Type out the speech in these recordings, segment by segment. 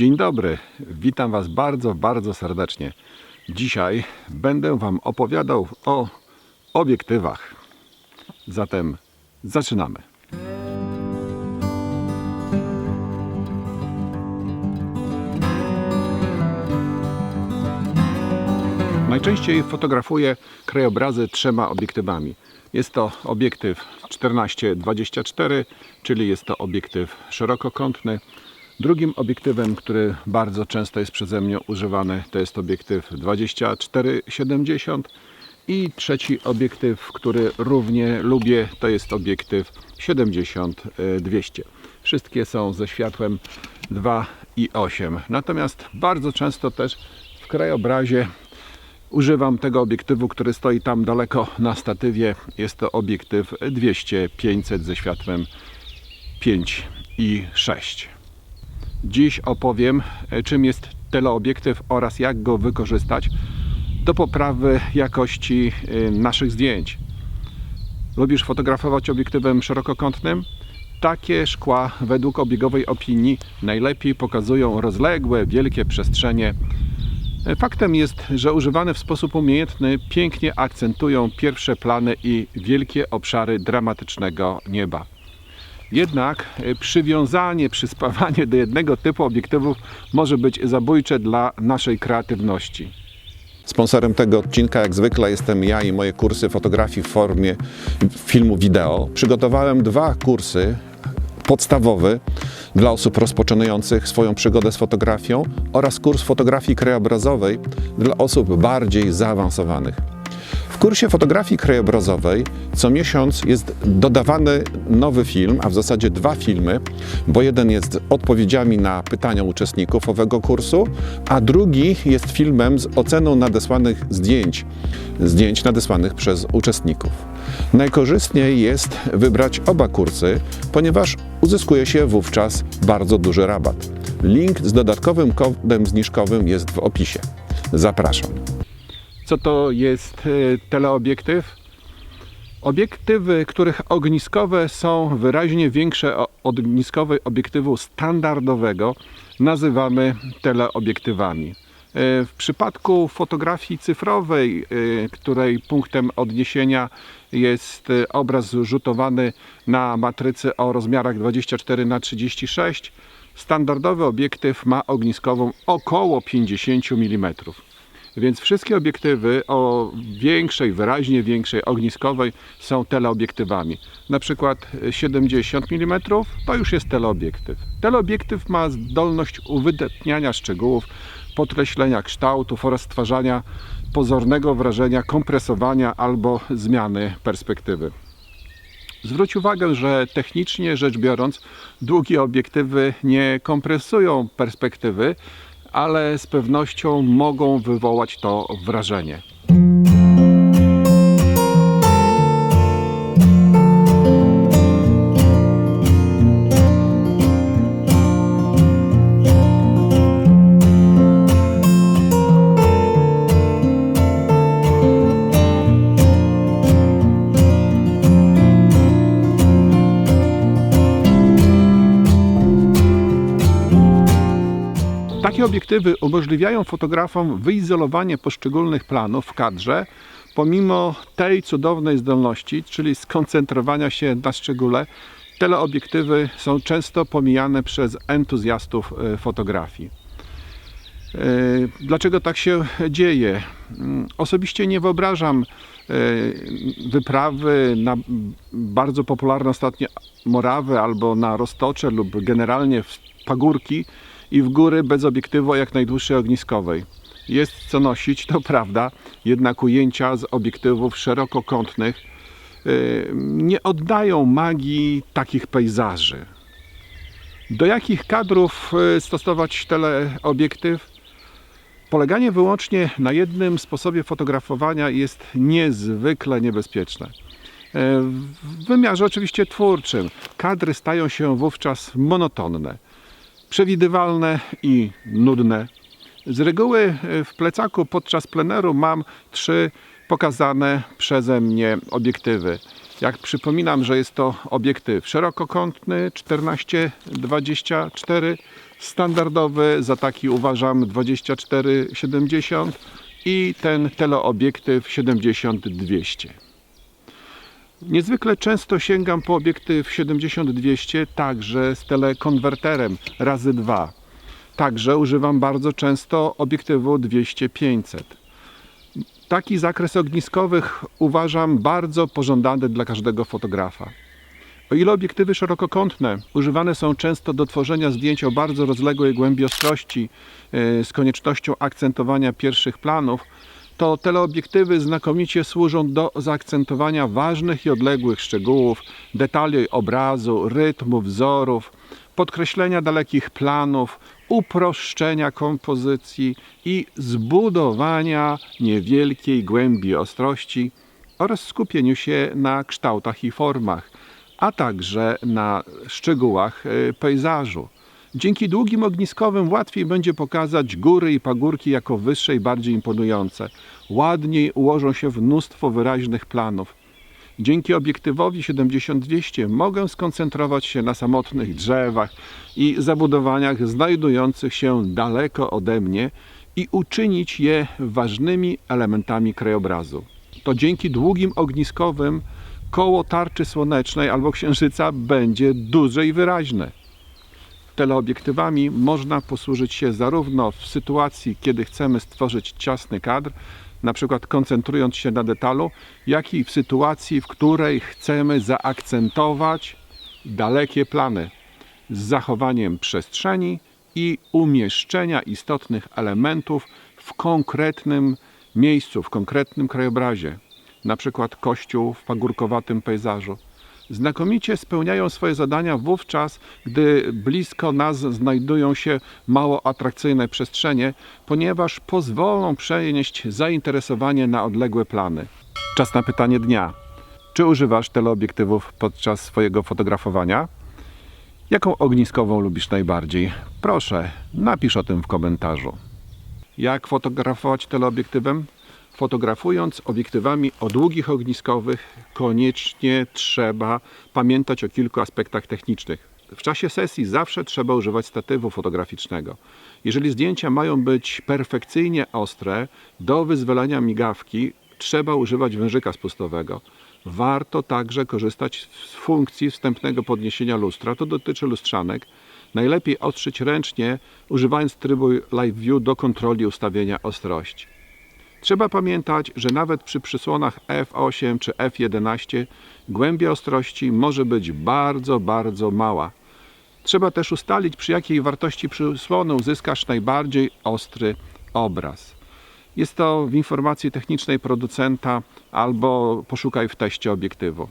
Dzień dobry, witam Was bardzo, bardzo serdecznie. Dzisiaj będę Wam opowiadał o obiektywach. Zatem zaczynamy. Najczęściej fotografuję krajobrazy trzema obiektywami. Jest to obiektyw 14-24, czyli jest to obiektyw szerokokątny. Drugim obiektywem, który bardzo często jest przeze mnie używany, to jest obiektyw 24-70 i trzeci obiektyw, który równie lubię, to jest obiektyw 70-200. Wszystkie są ze światłem 2,8. Natomiast bardzo często też w krajobrazie Używam tego obiektywu, który stoi tam daleko na statywie. Jest to obiektyw 200-500 ze światłem 5 i 6. Dziś opowiem, e, czym jest teleobiektyw oraz jak go wykorzystać do poprawy jakości e, naszych zdjęć. Lubisz fotografować obiektywem szerokokątnym? Takie szkła według obiegowej opinii najlepiej pokazują rozległe, wielkie przestrzenie Faktem jest, że używane w sposób umiejętny pięknie akcentują pierwsze plany i wielkie obszary dramatycznego nieba. Jednak e, przywiązanie, przyspawanie do jednego typu obiektywów może być zabójcze dla naszej kreatywności. Sponsorem tego odcinka, jak zwykle, jestem ja i moje kursy fotografii w formie filmu wideo. Przygotowałem dwa kursy podstawowy dla osób rozpoczynających swoją przygodę z fotografią oraz kurs fotografii krajobrazowej dla osób bardziej zaawansowanych. Kursie fotografii krajobrazowej co miesiąc jest dodawany nowy film, a w zasadzie dwa filmy, bo jeden jest odpowiedziami na pytania uczestników owego kursu, a drugi jest filmem z oceną nadesłanych zdjęć, zdjęć nadesłanych przez uczestników. Najkorzystniej jest wybrać oba kursy, ponieważ uzyskuje się wówczas bardzo duży rabat. Link z dodatkowym kodem zniżkowym jest w opisie. Zapraszam. Co to jest e, teleobiektyw? Obiektywy, których ogniskowe są wyraźnie większe od ogniskowej obiektywu standardowego, nazywamy teleobiektywami. E, W przypadku fotografii cyfrowej, e, której punktem odniesienia jest obraz rzutowany na matrycy o rozmiarach 24 na 36 standardowy obiektyw ma ogniskową około 50 mm. Więc wszystkie obiektywy o większej, wyraźnie większej ogniskowej są teleobiektywami. Na przykład 70 mm to już jest teleobiektyw. Teleobiektyw ma zdolność uwydatniania szczegółów, podkreślenia kształtów oraz stwarzania pozornego wrażenia kompresowania albo zmiany perspektywy. Zwróć uwagę, że technicznie rzecz biorąc, długie obiektywy nie kompresują perspektywy, ale z pewnością mogą wywołać to wrażenie. Takie obiektywy umożliwiają fotografom wyizolowanie poszczególnych planów w kadrze, pomimo tej cudownej zdolności, czyli skoncentrowania się na szczególe. Teleobiektywy są często pomijane przez entuzjastów e, fotografii. E, Dlaczego tak się dzieje? Mm, Osobiście nie wyobrażam e, wyprawy na bardzo popularne ostatnio Morawy albo na Roztocze lub generalnie w pagórki i w góry bez obiektywu jak najdłuższej ogniskowej. Jest co nosić, to prawda, jednak ujęcia z obiektywów szerokokątnych y, nie oddają magii takich pejzaży. Do jakich kadrów y, stosować teleobiektyw? Poleganie wyłącznie na jednym sposobie fotografowania jest niezwykle niebezpieczne. E, W wymiarze oczywiście twórczym kadry stają się wówczas monotonne, przewidywalne i nudne. Z reguły e, w plecaku podczas pleneru mam trzy pokazane przeze mnie obiektywy. Jak przypominam, że jest to obiektyw szerokokątny 14-24, standardowy za taki uważam 24-70 i ten teleobiektyw 70-200. Niezwykle często sięgam po obiektyw 70-200 także z telekonwerterem razy 2. Także używam bardzo często obiektywu 200-500. Taki zakres ogniskowych uważam bardzo pożądany dla każdego fotografa. O ile obiektywy szerokokątne używane są często do tworzenia zdjęć o bardzo rozległej głębi ostrości yy, z koniecznością akcentowania pierwszych planów, to teleobiektywy znakomicie służą do zaakcentowania ważnych i odległych szczegółów, detali obrazu, rytmu, wzorów, podkreślenia dalekich planów, uproszczenia kompozycji i zbudowania niewielkiej głębi ostrości oraz skupieniu się na kształtach i formach, a także na szczegółach e, pejzażu. Dzięki długim ogniskowym łatwiej będzie pokazać góry i pagórki jako wyższe i bardziej imponujące. Ładniej ułożą się w mnóstwo wyraźnych planów. Dzięki obiektywowi 70-200 mogę skoncentrować się na samotnych drzewach i zabudowaniach znajdujących się daleko ode mnie i uczynić je ważnymi elementami krajobrazu. To dzięki długim ogniskowym koło tarczy słonecznej albo księżyca będzie duże i wyraźne teleobiektywami można posłużyć się zarówno w sytuacji, kiedy chcemy stworzyć ciasny kadr, na przykład koncentrując się na detalu, jak i w sytuacji, w której chcemy zaakcentować dalekie plany z zachowaniem przestrzeni i umieszczenia istotnych elementów w konkretnym miejscu, w konkretnym krajobrazie, na przykład kościół w pagórkowatym pejzażu znakomicie spełniają swoje zadania wówczas, gdy blisko nas znajdują się mało atrakcyjne przestrzenie, ponieważ pozwolą przenieść zainteresowanie na odległe plany. Czas na pytanie dnia. Czy używasz teleobiektywów podczas swojego fotografowania? Jaką ogniskową lubisz najbardziej? Proszę, napisz o tym w komentarzu. Jak fotografować teleobiektywem? Fotografując obiektywami o długich ogniskowych, koniecznie trzeba pamiętać o kilku aspektach technicznych. W czasie sesji zawsze trzeba używać statywu fotograficznego. Jeżeli zdjęcia mają być perfekcyjnie ostre, do wyzwolenia migawki trzeba używać wężyka spustowego. Warto także korzystać z funkcji wstępnego podniesienia lustra, to dotyczy lustrzanek. Najlepiej ostrzyć ręcznie, używając trybu Live View do kontroli ustawienia ostrości. Trzeba pamiętać, że nawet przy przysłonach f8 czy f11 głębia ostrości może być bardzo, bardzo mała. Trzeba też ustalić, przy jakiej wartości przysłony uzyskasz najbardziej ostry obraz. Jest to w informacji technicznej producenta albo poszukaj w teście obiektywu.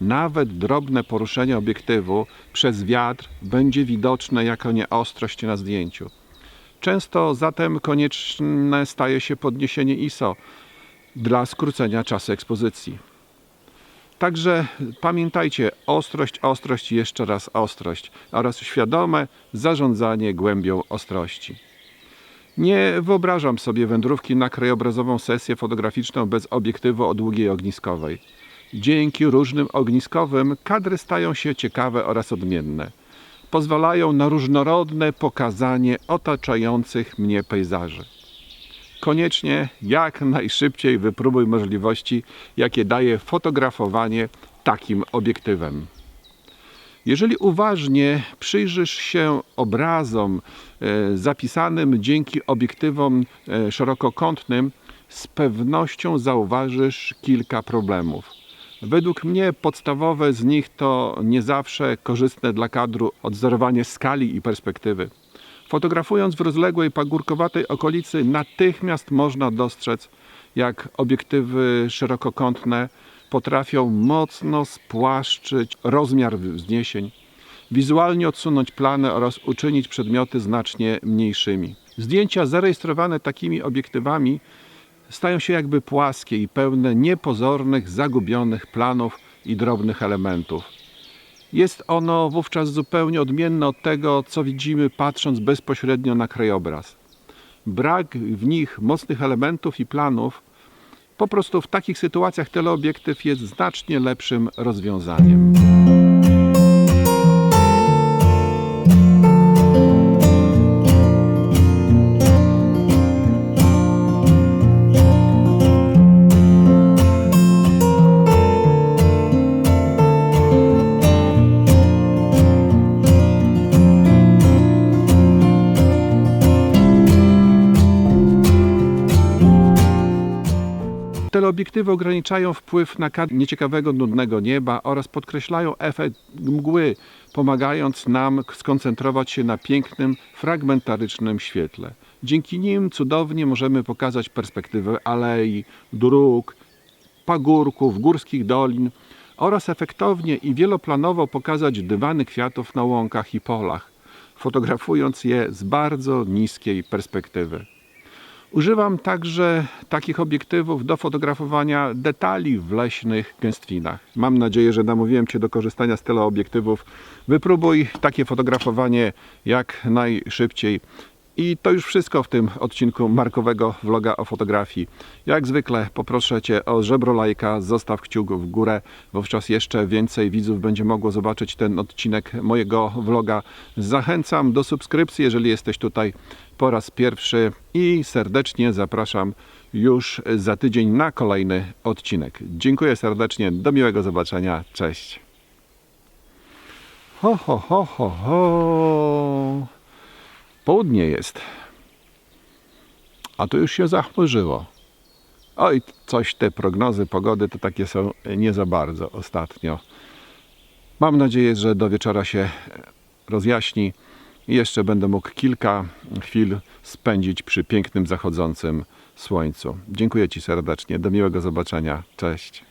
Nawet drobne poruszenie obiektywu przez wiatr będzie widoczne jako nieostrość na zdjęciu. Często zatem konieczne staje się podniesienie ISO dla skrócenia czasu ekspozycji. Także pamiętajcie, ostrość, ostrość i jeszcze raz ostrość oraz świadome zarządzanie głębią ostrości. Nie wyobrażam sobie wędrówki na krajobrazową sesję fotograficzną bez obiektywu o długiej ogniskowej. Dzięki różnym ogniskowym kadry stają się ciekawe oraz odmienne pozwalają na różnorodne pokazanie otaczających mnie pejzaży. Koniecznie jak najszybciej wypróbuj możliwości, jakie daje fotografowanie takim obiektywem. Jeżeli uważnie przyjrzysz się obrazom e, zapisanym dzięki obiektywom e, szerokokątnym, z pewnością zauważysz kilka problemów. Według mnie podstawowe z nich to nie zawsze korzystne dla kadru odzorowanie skali i perspektywy. Fotografując w rozległej pagórkowatej okolicy natychmiast można dostrzec, jak obiektywy szerokokątne potrafią mocno spłaszczyć rozmiar wzniesień, wizualnie odsunąć plany oraz uczynić przedmioty znacznie mniejszymi. Zdjęcia zarejestrowane takimi obiektywami stają się jakby płaskie i pełne niepozornych, zagubionych planów i drobnych elementów. Jest ono wówczas zupełnie odmienne od tego, co widzimy patrząc bezpośrednio na krajobraz. Brak w nich mocnych elementów i planów Po prostu w takich sytuacjach teleobiektyw jest znacznie lepszym rozwiązaniem. Teleobiektywy ograniczają wpływ na kadr nieciekawego, nudnego nieba oraz podkreślają efekt mgły, pomagając nam skoncentrować się na pięknym, fragmentarycznym świetle. Dzięki nim cudownie możemy pokazać perspektywę alei, dróg, pagórków, górskich dolin oraz efektownie i wieloplanowo pokazać dywany kwiatów na łąkach i polach, fotografując je z bardzo niskiej perspektywy. Używam także takich obiektywów do fotografowania detali w leśnych gęstwinach. Mam nadzieję, że namówiłem Cię do korzystania z teleobiektywów. Wypróbuj takie fotografowanie jak najszybciej. I to już wszystko w tym odcinku markowego vloga o fotografii. Jak zwykle poproszę Cię o żebro lajka, zostaw kciuk w górę. Wówczas jeszcze więcej widzów będzie mogło zobaczyć ten odcinek mojego vloga. Zachęcam do subskrypcji, jeżeli jesteś tutaj po raz pierwszy i serdecznie zapraszam już za tydzień na kolejny odcinek. Dziękuję serdecznie, do miłego zobaczenia, cześć. Ho, ho, ho, ho, ho. Południe jest. A tu już się zachmurzyło. Oj, coś te prognozy pogody to takie są nie za bardzo ostatnio. Mam nadzieję, że do wieczora się rozjaśni i jeszcze będę mógł kilka chwil spędzić przy pięknym zachodzącym słońcu. Dziękuję Ci serdecznie. Do miłego zobaczenia. Cześć.